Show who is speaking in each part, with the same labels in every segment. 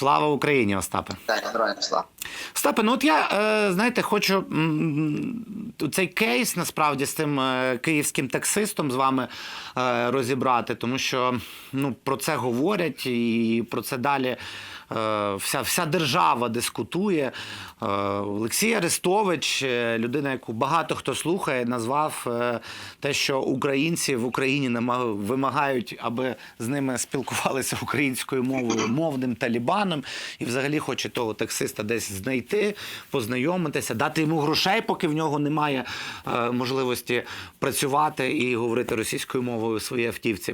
Speaker 1: Слава Україні, Остапе.
Speaker 2: Так, героям слава.
Speaker 1: Остапе, ну от я е, знаєте, хочу цей кейс насправді з тим е, київським таксистом з вами е, розібрати, тому що ну, про це говорять і про це далі. Е, Вся, вся держава дискутує. Е, Олексій Арестович, е, людина, яку багато хто слухає, назвав те, що українці в Україні вимагають, аби з ними спілкувалися українською мовою, мовним талібаном, і взагалі хоче того таксиста десь знайти, познайомитися, дати йому грошей, поки в нього немає можливості працювати і говорити російською мовою в своїй автівці,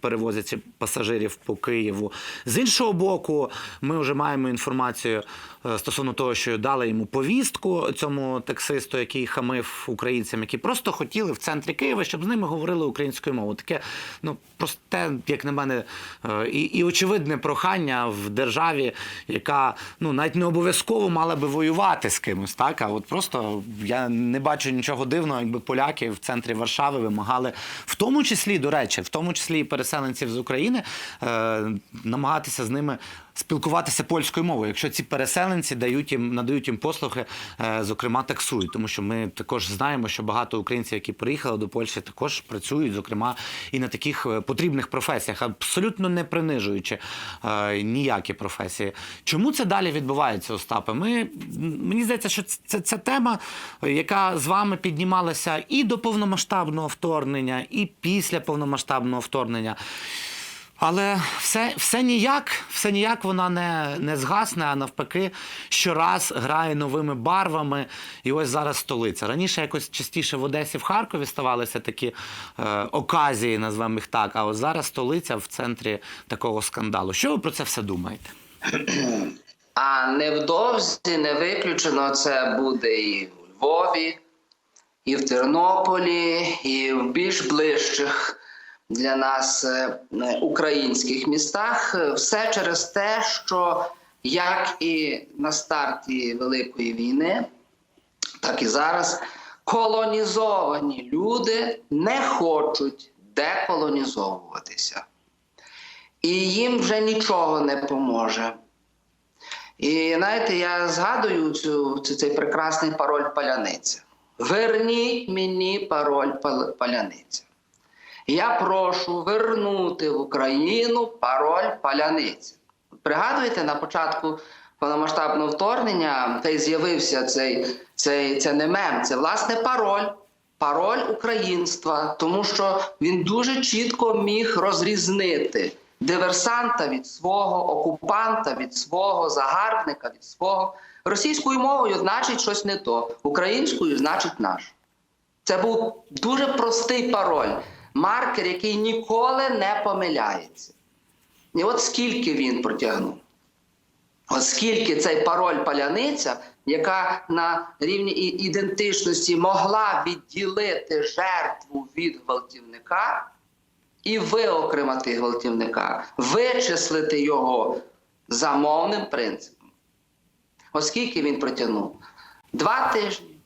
Speaker 1: перевозячи пасажирів по Києву. З іншого боку, ми вже маємо інформацію е, стосовно того, що дали йому повістку цьому таксисту, який хамив українцям, які просто хотіли в центрі Києва, щоб з ними говорили українською мовою. Таке ну просте, як на мене, е, і, і очевидне прохання в державі, яка ну навіть не обов'язково мала би воювати з кимось, так а от просто я не бачу нічого дивного, якби поляки в центрі Варшави вимагали, в тому числі, до речі, в тому числі і переселенців з України, е, намагатися з ними спілкуватися польською мовою, якщо ці переселенці дають їм надають їм послуги, е, зокрема таксують, тому що ми також знаємо, що багато українців, які приїхали до Польщі, також працюють, зокрема і на таких е, потрібних професіях, абсолютно не принижуючи е, ніякі професії. Чому це далі відбувається, Остапе? Ми мені здається, що це, це тема, яка з вами піднімалася і до повномасштабного вторгнення, і після повномасштабного вторгнення. Але все, все ніяк, все ніяк вона не, не згасне, а навпаки, щораз грає новими барвами. І ось зараз столиця. Раніше якось частіше в Одесі, в Харкові ставалися такі е, оказії, назвемо їх так. А ось зараз столиця в центрі такого скандалу. Що ви про це все думаєте?
Speaker 2: А невдовзі не виключено це буде і в Львові, і в Тернополі, і в більш ближчих для нас е, е, українських містах. Е, Все через те, що як і на старті Великої війни, так і зараз колонізовані люди не хочуть деколонізовуватися. І їм вже нічого не поможе. І знаєте, я згадую цю, цей прекрасний пароль паляниця. Верніть мені пароль паляниця. Я прошу вернути в Україну пароль паляниця. Пригадуєте, на початку повномасштабного вторгнення та й з'явився цей, цей, це не мем, це власне пароль. Пароль українства, тому що він дуже чітко міг розрізнити диверсанта від свого, окупанта від свого, загарбника від свого. Російською мовою значить щось не то, українською значить наш. Це був дуже простий пароль, маркер, який ніколи не помиляється. І от скільки він протягнув. Оскільки цей пароль паляниця, яка на рівні ідентичності могла відділити жертву від гвалтівника і виокремити гвалтівника, вичислити його за мовним принципом. Оскільки він протягнув два тижні,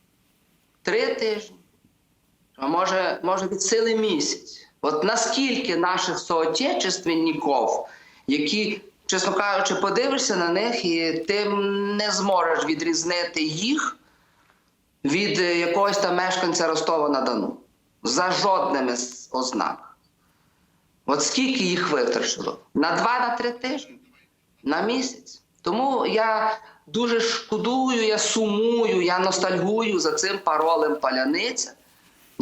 Speaker 2: три тижні, а може, може від сили місяць. От наскільки наших соотечественників, які, чесно кажучи, подивишся на них, і ти не зможеш відрізнити їх від е, якогось там мешканця Ростова на Дону за жодними ознак. От скільки їх витрачило? На два, на три тижні, на місяць. Тому я дуже шкодую, я сумую, я ностальгую за цим паролем паляниця,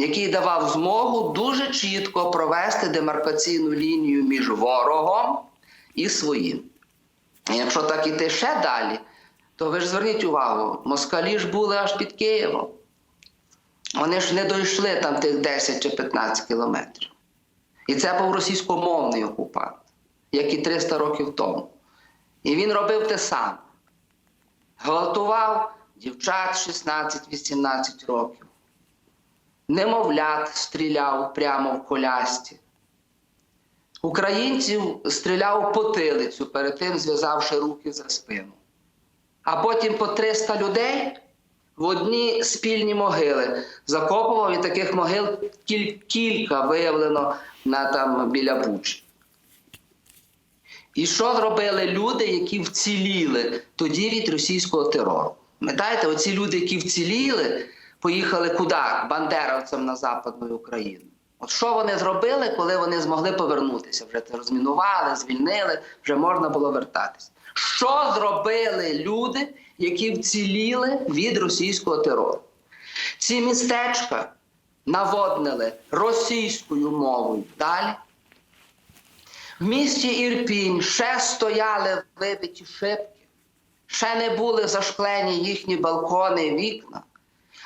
Speaker 2: який давав змогу дуже чітко провести демаркаційну лінію між ворогом і своїм. Якщо так іти ще далі, то ви ж зверніть увагу, москалі ж були аж під Києвом. Вони ж не дійшли там тих 10 чи 15 кілометрів. І це був російськомовний окупант, як і 300 років тому. І він робив те саме. Гвалтував дівчат 16-18 років. Немовлят стріляв прямо в колясті. Українців стріляв потилицю, перед тим зв'язавши руки за спину. А потім по 300 людей в одні спільні могили закопував, і таких могил кіль- кілька виявлено на, там, біля Бучі. І що зробили люди, які вціліли тоді від російського терору? Пам'ятаєте, оці люди, які вціліли, поїхали куди? Бандеровцям на Западну Україну. От що вони зробили, коли вони змогли повернутися? Вже це розмінували, звільнили, вже можна було вертатися. Що зробили люди, які вціліли від російського терору? Ці містечка наводнили російською мовою далі. В місті Ірпінь ще стояли вибиті шибки, ще не були зашклені їхні балкони і вікна,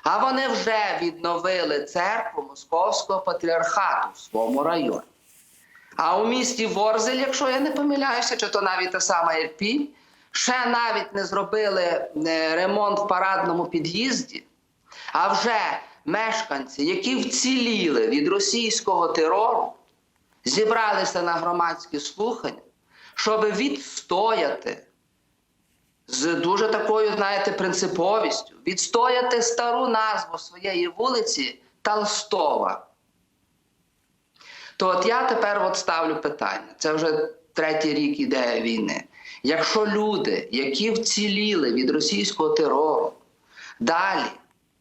Speaker 2: а вони вже відновили церкву Московського патріархату в своєму районі. А у місті Ворзель, якщо я не помиляюся, чи то навіть та сама Ірпінь, ще навіть не зробили е, ремонт в парадному під'їзді, а вже мешканці, які вціліли від російського терору, зібралися на громадські слухання, щоб відстояти з дуже такою, знаєте, принциповістю, відстояти стару назву своєї вулиці Толстова. То от я тепер от ставлю питання. Це вже третій рік іде війни. Якщо люди, які вціліли від російського терору, далі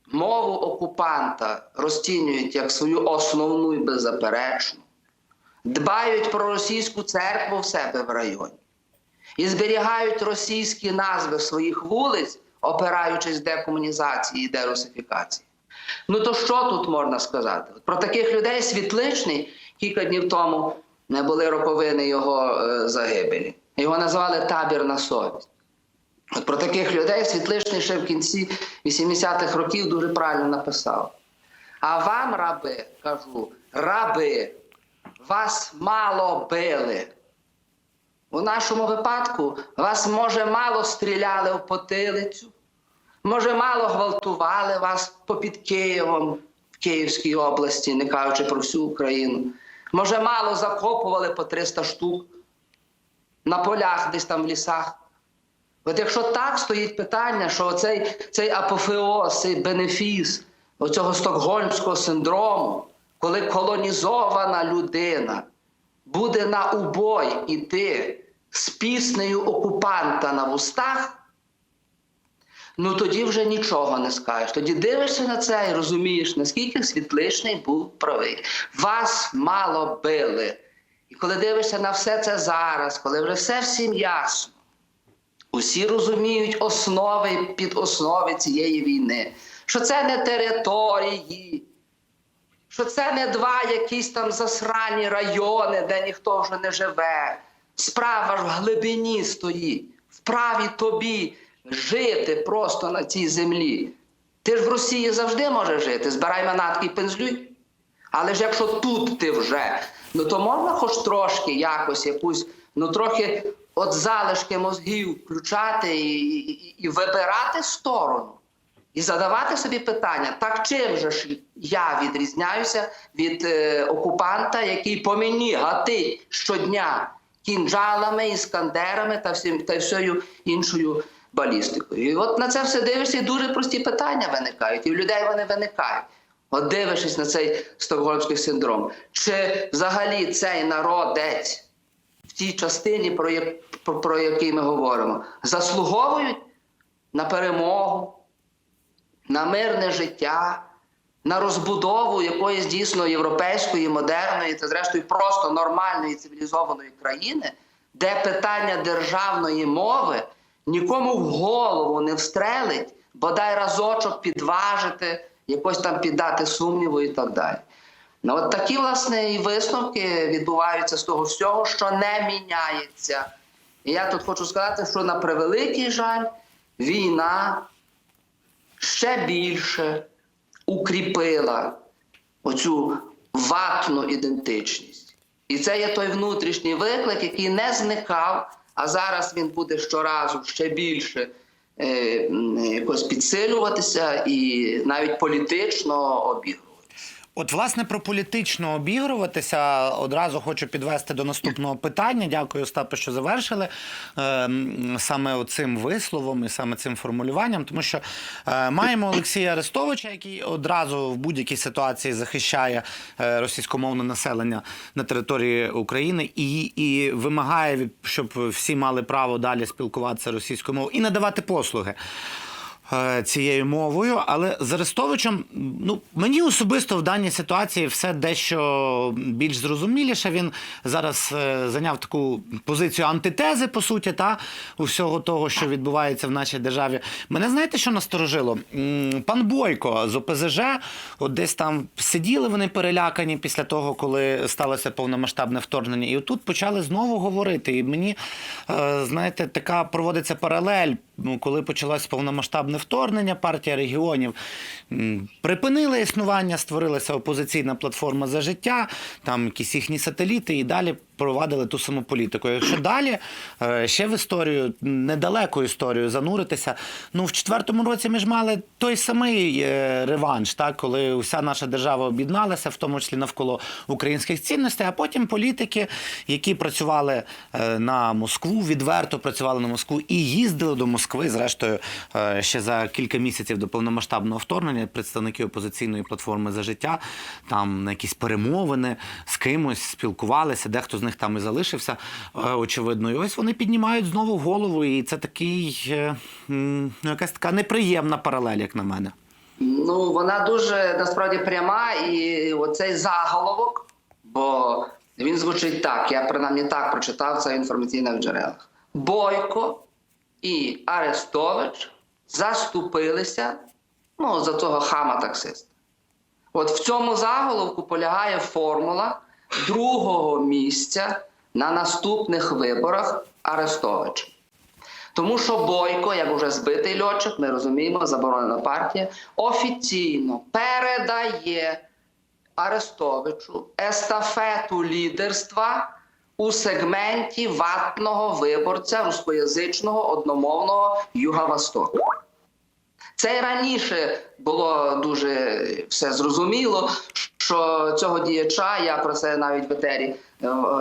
Speaker 2: мову окупанта розцінюють як свою основну і беззаперечну, дбають про російську церкву в себе в районі і зберігають російські назви своїх вулиць, опираючись декомунізації і дерусифікації. Ну то що тут можна сказати? Про таких людей світличний кілька днів тому не були роковини його е, загибелі. Його називали табір на совість. Про таких людей світличний ще в кінці 80-х років дуже правильно написав. А вам, раби, кажу, раби, вас мало били. У нашому випадку вас, може, мало стріляли в потилицю, може, мало гвалтували вас попід Києвом в Київській області, не кажучи про всю Україну. Може, мало закопували по 300 штук на полях, десь там в лісах. От якщо так стоїть питання, що цей, цей апофеоз, цей бенефіс оцього стокгольмського синдрому, коли колонізована людина буде на убой іти з піснею окупанта на вустах, ну тоді вже нічого не скажеш. Тоді дивишся на це і розумієш, наскільки світличний був правий. Вас мало били. І коли дивишся на все це зараз, коли вже все всім ясно, усі розуміють основи підоснови цієї війни, що це не території, що це не два якісь там засрані райони, де ніхто вже не живе. Справа ж в глибині стоїть, вправі тобі жити просто на цій землі. Ти ж в Росії завжди можеш жити, збирай манатки і пензлюй. Але ж якщо тут ти вже, ну то можна хоч трошки якось якусь, ну трохи от залишки мозгів включати і, і, і вибирати сторону. І задавати собі питання, так чим же ж я відрізняюся від е, окупанта, який по мені гатить щодня кінжалами, іскандерами та всім та всією іншою балістикою. І от на це все дивишся, і дуже прості питання виникають, і в людей вони виникають. От дивишся на цей стокгольмський синдром. Чи взагалі цей народець в тій частині, про, як, про, про який ми говоримо, заслуговують на перемогу? на мирне життя, на розбудову якоїсь дійсно європейської, модерної та, зрештою, просто нормальної цивілізованої країни, де питання державної мови нікому в голову не встрелить, бодай разочок підважити, якось там піддати сумніву і так далі. Ну, от такі, власне, і висновки відбуваються з того всього, що не міняється. І я тут хочу сказати, що на превеликий жаль, війна ще більше укріпила оцю ватну ідентичність. І це є той внутрішній виклик, який не зникав, а зараз він буде щоразу ще більше е, якось підсилюватися і навіть політично обігрувати.
Speaker 1: От, власне, про політично обігруватися одразу хочу підвести до наступного питання. Дякую, Остапе, що завершили е, саме цим висловом і саме цим формулюванням, тому що е, маємо Олексія Арестовича, який одразу в будь-якій ситуації захищає е, російськомовне населення на території України і, і вимагає, щоб всі мали право далі спілкуватися російською мовою і надавати послуги цією мовою. Але з Арестовичем, ну мені особисто в даній ситуації все дещо більш зрозуміліше. Він зараз е, зайняв таку позицію антитези, по суті, та у всього того, що відбувається в нашій державі. Мене знаєте, що насторожило? Пан Бойко з ОПЗЖ, от десь там сиділи вони перелякані після того, коли сталося повномасштабне вторгнення, і отут почали знову говорити. І мені, е, знаєте, така проводиться паралель. Ну, коли почалось повномасштабне вторгнення, партія регіонів припинила існування, створилася опозиційна платформа за життя, там якісь їхні сателіти, і далі провадили ту саму політику. Якщо далі е, ще в історію, недалеку історію зануритися, ну в четвертому році ми ж мали той самий е, реванш, так, коли вся наша держава об'єдналася, в тому числі навколо українських цінностей, а потім політики, які працювали е, на Москву, відверто працювали на Москву і їздили до Москви, зрештою, ще за кілька місяців до повномасштабного вторгнення, представники опозиційної платформи за життя, там на якісь перемовини з кимось спілкувалися, дехто з них там і залишився, е, очевидно. І ось вони піднімають знову голову, і це такий е, ну, якась така неприємна паралель, як на мене.
Speaker 2: Ну, вона дуже насправді пряма, і оцей заголовок, бо він звучить так. Я принаймні так прочитав це в інформаційних джерелах. Бойко і Арестович заступилися ну, за того хама таксиста. От в цьому заголовку полягає формула другого місця на наступних виборах Арестовича. Тому що Бойко, як уже збитий льотчик, ми розуміємо, заборонена партія, офіційно передає Арестовичу естафету лідерства у сегменті ватного виборця рускоязичного одномовного Юга-Востоку. Це раніше було дуже все зрозуміло, що цього діяча, я про це навіть в етері е,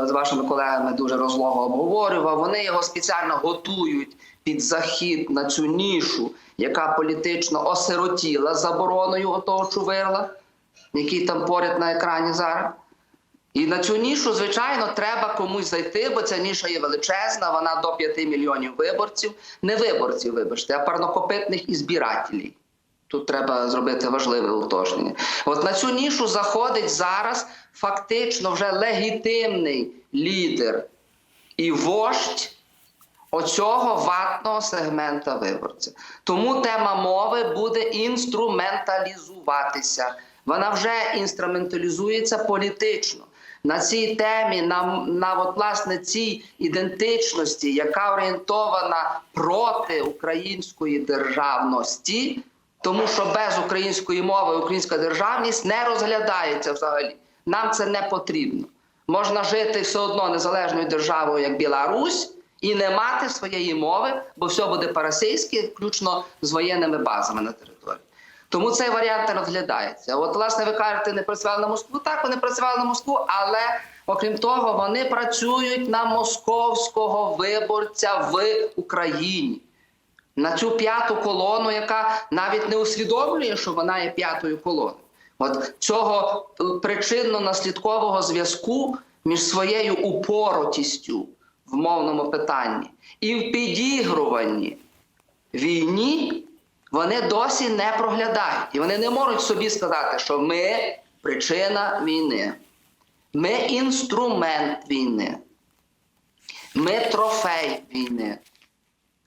Speaker 2: з вашими колегами дуже розлого обговорював. Вони його спеціально готують під захід на цю нішу, яка політично осиротіла забороною отого чувирла, який там поряд на екрані зараз. І на цю нішу, звичайно, треба комусь зайти, бо ця ніша є величезна, вона до 5 мільйонів виборців, не виборців, вибачте, а парнокопитних і збирателів. Тут треба зробити важливе уточнення. От на цю нішу заходить зараз фактично вже легітимний лідер і вождь оцього ватного сегмента виборця. Тому тема мови буде інструменталізуватися. Вона вже інструменталізується політично. На цій темі, на, на от, власне цій ідентичності, яка орієнтована проти української державності, тому що без української мови українська державність не розглядається взагалі. Нам це не потрібно. Можна жити все одно незалежною державою, як Білорусь, і не мати своєї мови, бо все буде по-російськи, включно з воєнними базами на території. Тому цей варіант не розглядається. От, власне, ви кажете, не працювали на Москву. Так, вони працювали на Москву, але окрім того, вони працюють на московського виборця в Україні. На цю п'яту колону, яка навіть не усвідомлює, що вона є п'ятою колоною. От цього причинно-наслідкового зв'язку між своєю упоротістю в мовному питанні і в підігруванні війні вони досі не проглядають. І вони не можуть собі сказати, що ми причина війни, ми інструмент війни, ми трофей війни.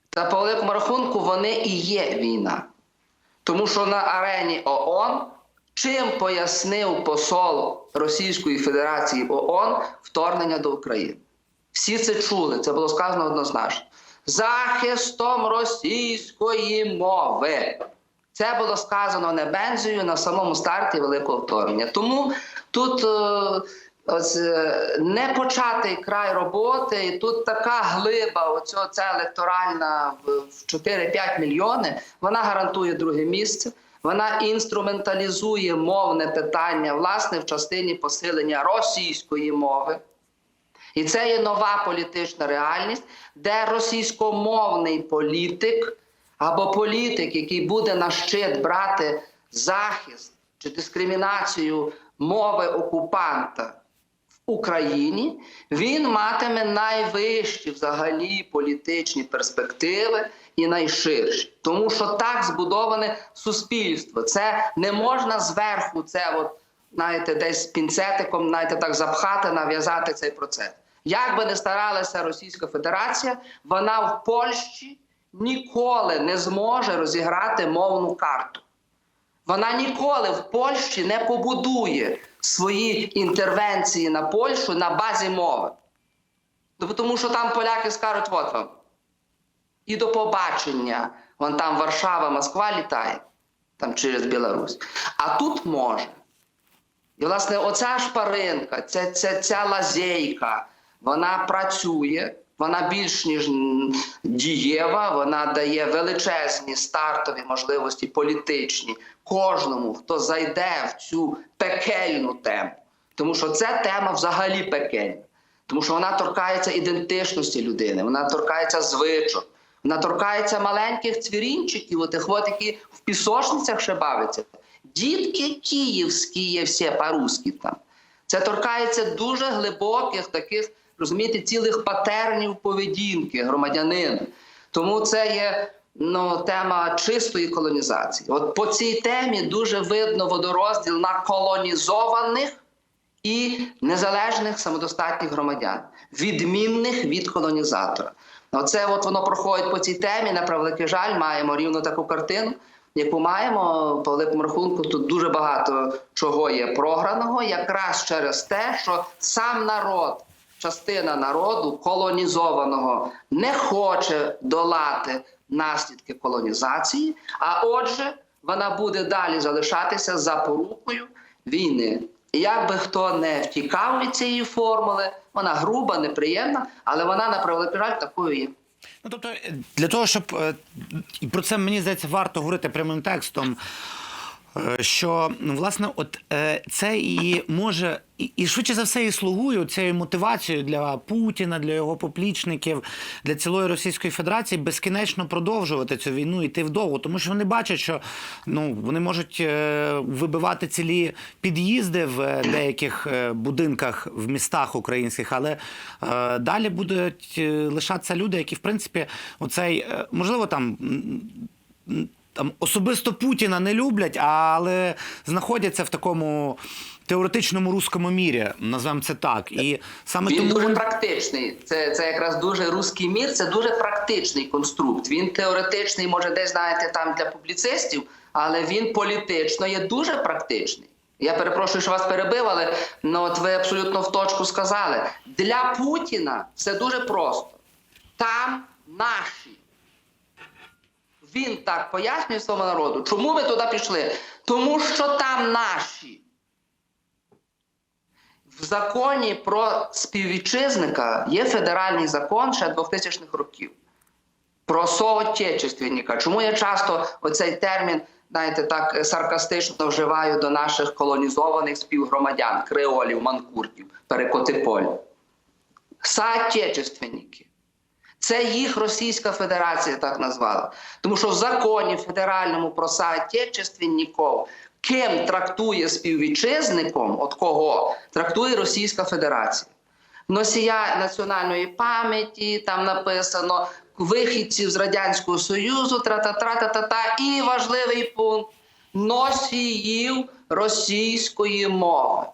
Speaker 2: Та по великому рахунку вони і є війна. Тому що на арені ООН чим пояснив посол Російської Федерації ООН вторгнення до України? Всі це чули, це було сказано однозначно. Захистом російської мови. Це було сказано не бензою на самому старті великого вторгнення. Тому тут е, ось, е, не початий край роботи, і тут така глиба, оцього, ця електоральна в в 4-5 мільйони, вона гарантує друге місце. вона інструменталізує мовне питання власне в частині посилення російської мови. І це є нова політична реальність, де російськомовний політик або політик, який буде на щит брати захист чи дискримінацію мови окупанта в Україні, він матиме найвищі взагалі політичні перспективи і найширші. Тому що так збудоване суспільство. Це не можна зверху, це от, знаєте, десь пінцетиком, знаєте, так запхати, нав'язати цей процес. Як би не старалася Російська Федерація, вона в Польщі ніколи не зможе розіграти мовну карту. Вона ніколи в Польщі не побудує свої інтервенції на Польщу на базі мови. Ну, Тому що там поляки скажуть, от вам. І до побачення. Вон там Варшава, Москва літає там через Білорусь. А тут може. І, власне, оця шпаринка, ця, ця, ця лазейка, вона працює, вона більш ніж дієва, вона дає величезні стартові можливості політичні кожному, хто зайде в цю пекельну тему. Тому що ця тема взагалі пекельна. Тому що вона торкається ідентичності людини, вона торкається звичок, вона торкається маленьких цвірінчиків, отих от, які в пісочницях ще бавляться. Дітки київські є всі по-русски там. Це торкається дуже глибоких таких, розумієте, цілих патернів поведінки громадянина. Тому це є ну, тема чистої колонізації. От по цій темі дуже видно водорозділ на колонізованих і незалежних самодостатніх громадян, відмінних від колонізатора. Оце от воно проходить по цій темі. На превеликий жаль, маємо рівно таку картину, яку маємо по великому рахунку. Тут дуже багато чого є програного, якраз через те, що сам народ, частина народу колонізованого, не хоче долати наслідки колонізації, а отже, вона буде далі залишатися запорукою війни. І як би хто не втікав від цієї формули, вона груба, неприємна, але вона на превеликий жаль такою є.
Speaker 1: Ну, тобто, е, для того, щоб е, про це мені здається варто говорити прямим текстом. Е, Що власне, от е, це і може, і, і швидше за все, і слугує цією мотивацією для Путіна, для його поплічників, для цілої Російської Федерації безкінечно продовжувати цю війну йти вдовго, тому що вони бачать, що ну вони можуть е, вибивати цілі під'їзди в деяких будинках в містах українських, але далі будуть лишатися люди, які в принципі оцей можливо там. Там особисто Путіна не люблять, але знаходяться в такому теоретичному руському мірі, назвемо це так. І саме
Speaker 2: Він
Speaker 1: тому
Speaker 2: дуже практичний. Це, це якраз дуже руський мір, це дуже практичний конструкт. Він теоретичний, може, десь знаєте, там для публіцистів, але він політично є дуже практичний. Я перепрошую, що вас перебив, але ну, от ви абсолютно в точку сказали. Для Путіна все дуже просто. Там наші. Він так пояснює своєму народу. Чому ви туди пішли? Тому що там наші. В законі про співвітчизника є федеральний закон ще 2000-х років про соотечественника. Чому я часто оцей термін, знаєте, так саркастично вживаю до наших колонізованих співгромадян, креолів, манкуртів, перекотиполь? Соотечественники. Це їх Російська Федерація так назвала. Тому що в законі федеральному про соотечественників ким трактує співвітчизником, от кого трактує Російська Федерація. Носія національної пам'яті, там написано вихідців з Радянського Союзу, тра-та-тра-та-та-та. І важливий пункт носіїв російської мови.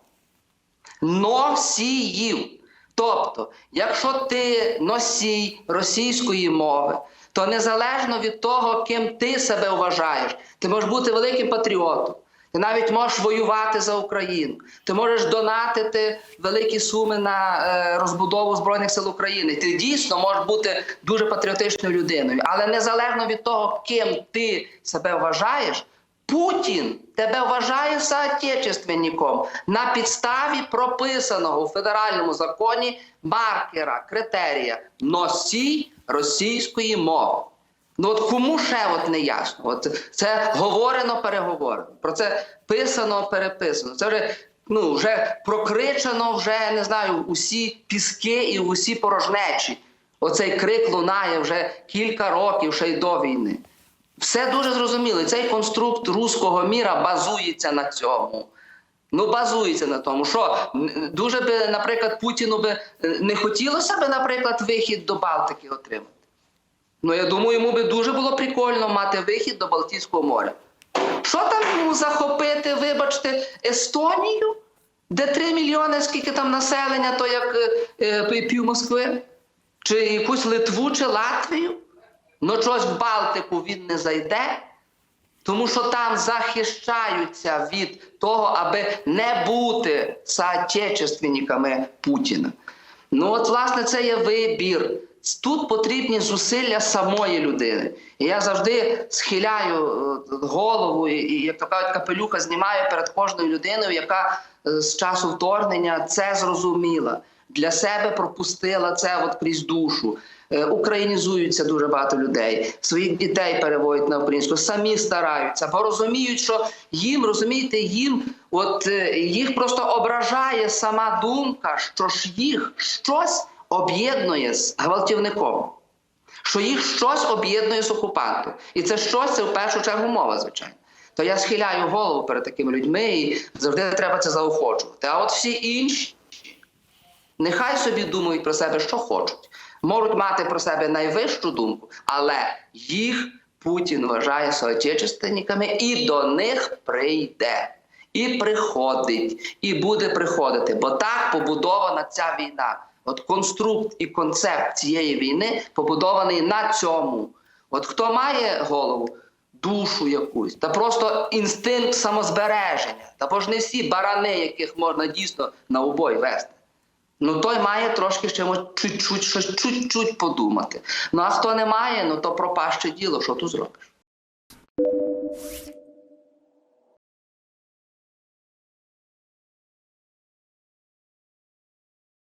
Speaker 2: Носіїв. Тобто, якщо ти носій російської мови, то незалежно від того, ким ти себе вважаєш, ти можеш бути великим патріотом. Ти навіть можеш воювати за Україну. Ти можеш донатити великі суми на е, розбудову Збройних сил України. Ти дійсно можеш бути дуже патріотичною людиною. Але незалежно від того, ким ти себе вважаєш, Путін тебе вважає соотечественником на підставі прописаного у федеральному законі маркера, критерія носій російської мови. Ну от кому ще от не ясно? От це говорено, переговорено. Про це писано, переписано. Це вже ну вже прокричено, вже не знаю, усі піски і усі порожнечі. Оцей крик лунає вже кілька років, ще й до війни. Все дуже зрозуміло. Цей конструкт руського міра базується на цьому. Ну, базується на тому, що дуже би, наприклад, Путіну би е, не хотілося би, наприклад, вихід до Балтики отримати. Ну, я думаю, йому би дуже було прикольно мати вихід до Балтійського моря. Що там йому захопити, вибачте, Естонію, де 3 мільйони, скільки там населення, то як е, е, пів Москви? Чи якусь Литву, чи Латвію? Ну, чогось в Балтику він не зайде, тому що там захищаються від того, аби не бути соотечественниками Путіна. Ну, от, власне, це є вибір. Тут потрібні зусилля самої людини. І я завжди схиляю е, голову і, як то кажуть, капелюха знімаю перед кожною людиною, яка е, з часу вторгнення це зрозуміла. Для себе пропустила це от крізь душу. Е, Українізуються дуже багато людей, своїх дітей переводять на українську, самі стараються, бо розуміють, що їм розумієте, їм от е, їх просто ображає сама думка, що ж їх щось об'єднує з гвалтівником, що їх щось об'єднує з окупантом. І це щось це в першу чергу мова, звичайно. То я схиляю голову перед такими людьми і завжди треба це заохочувати. А от всі інші. Нехай собі думають про себе, що хочуть. Можуть мати про себе найвищу думку, але їх Путін вважає соотечественниками і до них прийде. І приходить, і буде приходити. Бо так побудована ця війна. От конструкт і концепт цієї війни побудований на цьому. От хто має голову, душу якусь, та просто інстинкт самозбереження. Та бо ж не всі барани, яких можна дійсно на убой вести. Ну той має трошки ще чуть-чуть, щось чуть-чуть подумати. Ну а хто не має, ну то пропаще діло, що тут зробиш?